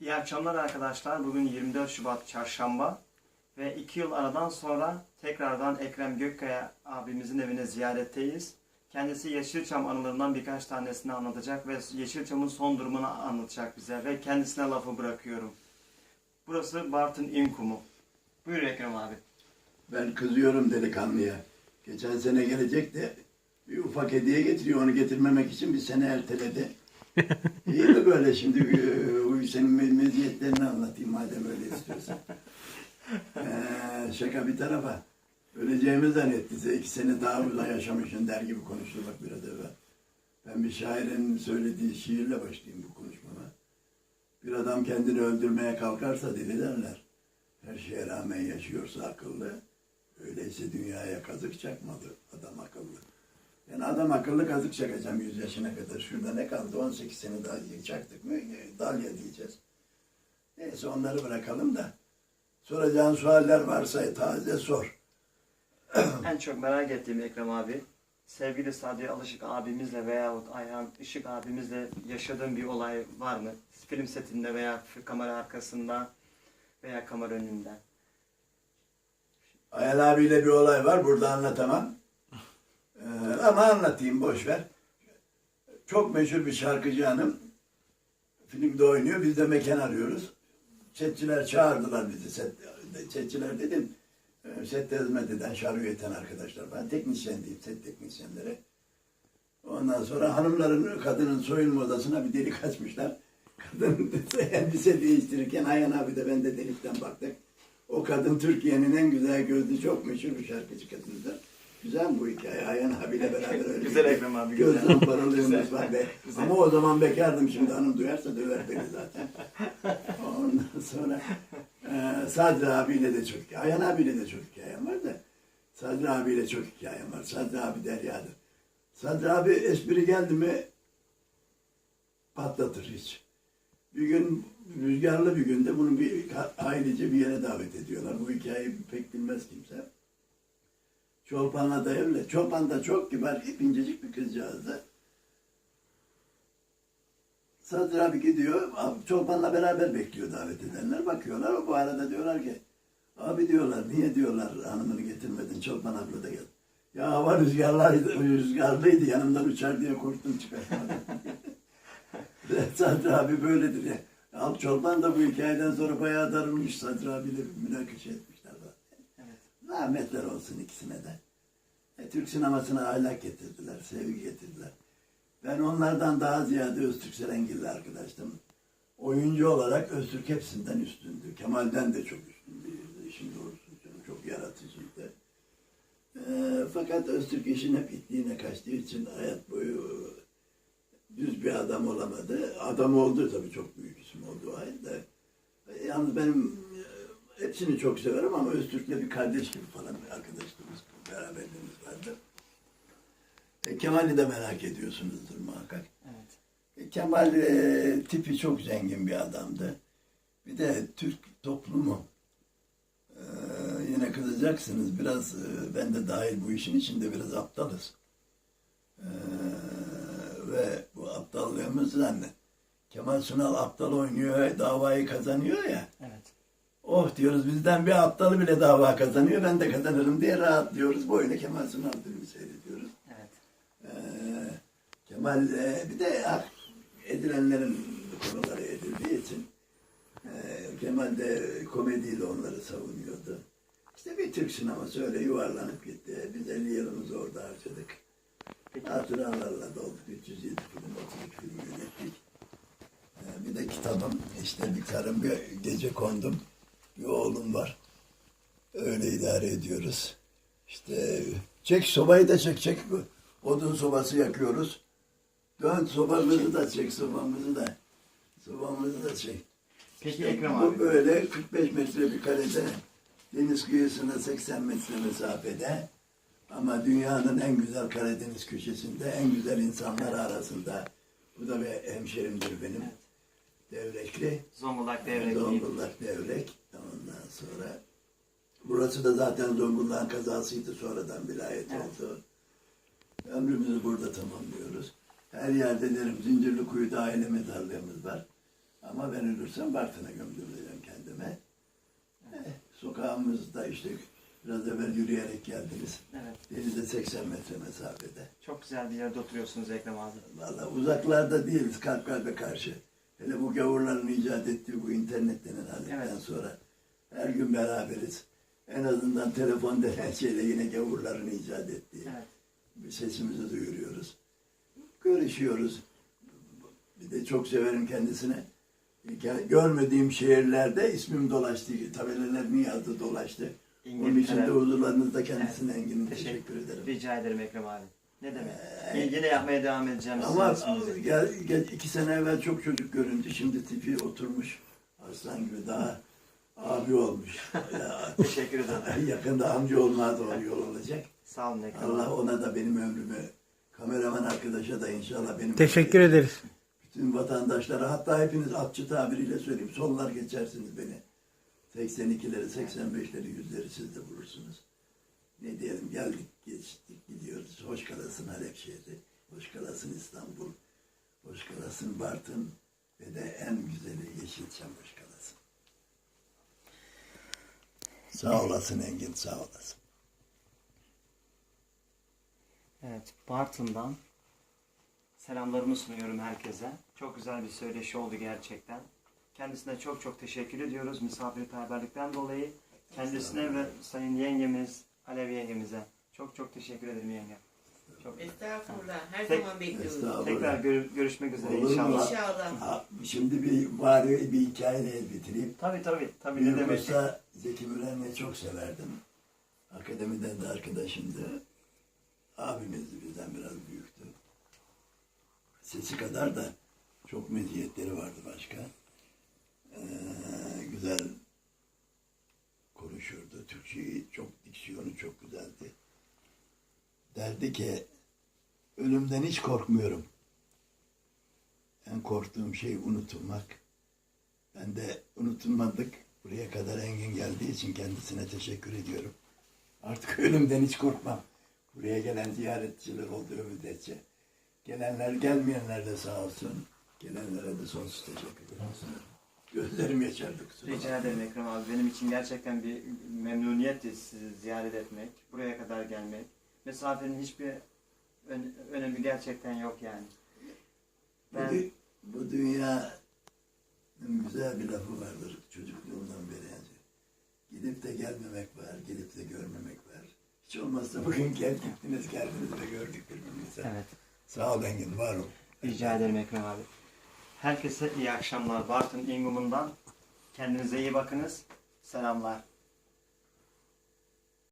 İyi akşamlar arkadaşlar. Bugün 24 Şubat Çarşamba ve 2 yıl aradan sonra tekrardan Ekrem Gökkaya abimizin evine ziyaretteyiz. Kendisi Yeşilçam anılarından birkaç tanesini anlatacak ve Yeşilçam'ın son durumunu anlatacak bize ve kendisine lafı bırakıyorum. Burası Bartın İnkumu. Buyur Ekrem abi. Ben kızıyorum delikanlıya. Geçen sene gelecekti. Bir ufak hediye getiriyor. Onu getirmemek için bir sene erteledi. İyi mi böyle şimdi? Senin me- meziyetlerini anlatayım madem öyle istiyorsan. Ee, şaka bir tarafa. Öleceğimi zannetti. İki sene daha uzun yaşamışsın der gibi konuştu bak biraz evvel. Ben bir şairin söylediği şiirle başlayayım bu konuşmama. Bir adam kendini öldürmeye kalkarsa deli derler. Her şeye rağmen yaşıyorsa akıllı. Öyleyse dünyaya kazık çakmadı adam akıllı. Ben adam akıllı kazık çakacağım 100 yaşına kadar. Şurada ne kaldı? 18 sene daha çaktık mı? E, Dalya diyeceğiz. Neyse onları bırakalım da. Soracağın sualler varsa taze sor. En çok merak ettiğim Ekrem abi, sevgili Sadi Alışık abimizle veyahut Ayhan Işık abimizle yaşadığın bir olay var mı? Film setinde veya kamera arkasında veya kamera önünde. Ayhan abiyle bir olay var. Burada anlatamam. Ee, ama anlatayım boş ver. Çok meşhur bir şarkıcı hanım. Filmde oynuyor. Biz de mekan arıyoruz. Setçiler çağırdılar bizi. Set, setçiler dedim. e, Sette hizmet eden, şarkı üreten arkadaşlar. Ben teknisyen diyeyim, set teknisyenleri. Ondan sonra hanımların, kadının soyunma odasına bir delik açmışlar. Kadın elbise değiştirirken Ayhan abi de ben de delikten baktık. O kadın Türkiye'nin en güzel gözlü, çok meşhur bir şarkıcı kadındır. Güzel bu hikaye? Ayhan abiyle beraber öyle Güzel Ekrem abi, güzel. Paralığımız Güzel. var be. Güzel. Ama o zaman bekardım şimdi hanım duyarsa döver beni zaten. Ondan sonra e, Sadri abiyle de çok Ayhan abiyle de çok hikayem var da Sadri abiyle çok hikayem var. Sadri abi deryadır. Sadri abi espri geldi mi patlatır hiç. Bir gün rüzgarlı bir günde bunu bir ailece bir yere davet ediyorlar. Bu hikayeyi pek bilmez kimse. Çolpan'la da evli. Çolpan da çok kibar, incecik bir kızcağızdı. Sadri abi gidiyor, abi Çolpan'la beraber bekliyor davet edenler. Bakıyorlar, o bu arada diyorlar ki, abi diyorlar, niye diyorlar hanımını getirmedin, Çolpan abla da gel. Ya hava rüzgarlıydı, rüzgarlıydı, yanımdan uçar diye korktum çıkartmadım. Sadri abi böyledir ya. Al Çolpan da bu hikayeden sonra bayağı darılmış. Sadri abiyle münakaşa. Evet. Rahmetler olsun ikisine de. E, Türk sinemasına ahlak getirdiler, sevgi getirdiler. Ben onlardan daha ziyade Öztürk Serengil'le arkadaştım. Oyuncu olarak Öztürk hepsinden üstündü. Kemal'den de çok üstündü. İşin doğrusu canım, çok yaratıcıydı. E, fakat Öztürk işin hep itliğine kaçtığı için hayat boyu düz bir adam olamadı. Adam oldu tabii çok büyük isim oldu ayrı da. E, Yalnız benim hepsini çok severim ama Öztürk'le bir kardeş gibi falan bir arkadaşlığımız, beraberliğimiz vardı. E, Kemal'i de merak ediyorsunuzdur muhakkak. Evet. E, Kemal e, tipi çok zengin bir adamdı. Bir de Türk toplumu e, yine kızacaksınız biraz e, ben de dahil bu işin içinde biraz aptalız. E, ve bu aptallığımızdan Kemal Sunal aptal oynuyor, davayı kazanıyor ya. Evet. Oh diyoruz bizden bir aptalı bile dava kazanıyor ben de kazanırım diye rahatlıyoruz. Böyle Kemal Sunal filmi seyrediyoruz. Evet. Ee, Kemal e, bir de hak edilenlerin konuları edildiği için e, Kemal de komediyle onları savunuyordu. İşte bir Türk sineması öyle yuvarlanıp gitti. Biz 50 yılımızı orada harcadık. Hatıralarla dolduk. 307 film, 32 film yönettik. Ee, bir de kitabım. İşte bir karım, bir gece kondum. Bir oğlum var. Öyle idare ediyoruz. İşte çek sobayı da çek çek. Odun sobası yakıyoruz. Dön sobamızı da çek sobamızı da. Sobamızı da çek. Peki İşte Ekrem bu abi. böyle 45 metre bir karede deniz kıyısına 80 metre mesafede ama dünyanın en güzel Karadeniz köşesinde en güzel insanlar arasında. Bu da bir hemşerimdir benim. Evet. Devrekli. Zonguldak devrek. Zonguldak Devrek. Sonra burası da zaten Zonguldak'ın kazasıydı. Sonradan vilayet Evet. oldu. Ömrümüzü burada tamamlıyoruz. Her yerde derim Zincirlikuyu'da aile mezarlığımız var. Ama ben ölürsem Bartın'a gömdüreceğim kendime. Eh, sokağımızda işte biraz evvel yürüyerek geldiniz. Evet. Denize 80 metre mesafede. Çok güzel bir yerde oturuyorsunuz Ekrem abi. Vallahi uzaklarda değiliz kalp kalbe karşı. Hele bu gavurların icat ettiği bu internet denen aletten Evet. sonra her gün beraberiz. En azından telefon denen şeyle yine gavurların icat ettiği Evet. sesimizi duyuruyoruz. Görüşüyoruz. Bir de çok severim kendisine. Görmediğim şehirlerde ismim dolaştı. Tabelalar niye adı dolaştı. Onun için de İngiltere. huzurlarınızda kendisine Evet. Engin'im Teşekkür, teşekkür ederim. Rica ederim Ekrem abi. Ne demek? Ee, Yine yapmaya devam edeceğim Ama gel, gel, iki sene evvel çok çocuk göründü. Şimdi tipi oturmuş. Aslan gibi daha abi olmuş. Teşekkür ederim. Yakında amca olmaya doğru yol olacak. Sağ olun Ekrem Allah ona da benim ömrümü, kameraman arkadaşa da inşallah benim Teşekkür ederiz. bütün vatandaşlara hatta hepiniz atçı tabiriyle söyleyeyim. Sonlar geçersiniz beni. 82'leri, 85'leri, 100'leri siz de bulursunuz. Ne diyelim geldik, geçtik, gidiyoruz. Hoş kalasın Halep şehri, hoş kalasın İstanbul, hoş kalasın Bartın ve de en güzeli Yeşilçam hoş kalasın. Sağ olasın Engin, sağ olasın. Evet, Bartın'dan selamlarımı sunuyorum herkese. Çok güzel bir söyleşi oldu gerçekten. Kendisine çok çok teşekkür ediyoruz misafirperverlikten dolayı. Kendisine ve sayın yengemiz, Alev yengemize çok çok teşekkür ederim yenge. Çok. Estağfurullah. Her Tek- zaman bekliyoruz. Estağfurullah. Tekrar gör- görüşmek üzere Olur mu? inşallah. İnşallah. Ha, şimdi bir bari bir hikayeyle bitireyim. Tabii tabii. Tabii ne demek. Usta Zeki Müren'i çok severdim. Akademiden de arkadaşımdı. Abimizdi bizden biraz büyüktü. Sesi kadar da çok meziyetleri vardı başka. Ee, güzel konuşurdu. Türkçeyi çok, diksiyonu çok güzeldi. Derdi ki, ölümden hiç korkmuyorum. En korktuğum şey unutulmak. Ben de unutulmadık. Buraya kadar Engin geldiği için kendisine teşekkür ediyorum. Artık ölümden hiç korkmam. Buraya gelen ziyaretçiler olduğu müddetçe. Gelenler gelmeyenler de sağ olsun. Gelenlere de sonsuz teşekkür ederim. Gözlerim yaşardı kusura Rica ederim Ekrem abi. Benim için gerçekten bir memnuniyetti sizi ziyaret etmek. Buraya kadar gelmek. Mesafenin hiçbir ön- önemi gerçekten yok yani. Bu, Ben dü- bu dünyanın güzel bir lafı vardır çocukluğumdan beri. Gidip de gelmemek var, gidip de görmemek var. Hiç olmazsa bugün gel gittiniz geldiniz ve gördük birbirimizi. evet. Sağ ol Engin, var ol. Rica ederim Ekrem abi. Herkese iyi akşamlar. Bartın İngum'undan. Kendinize iyi bakınız. Selamlar.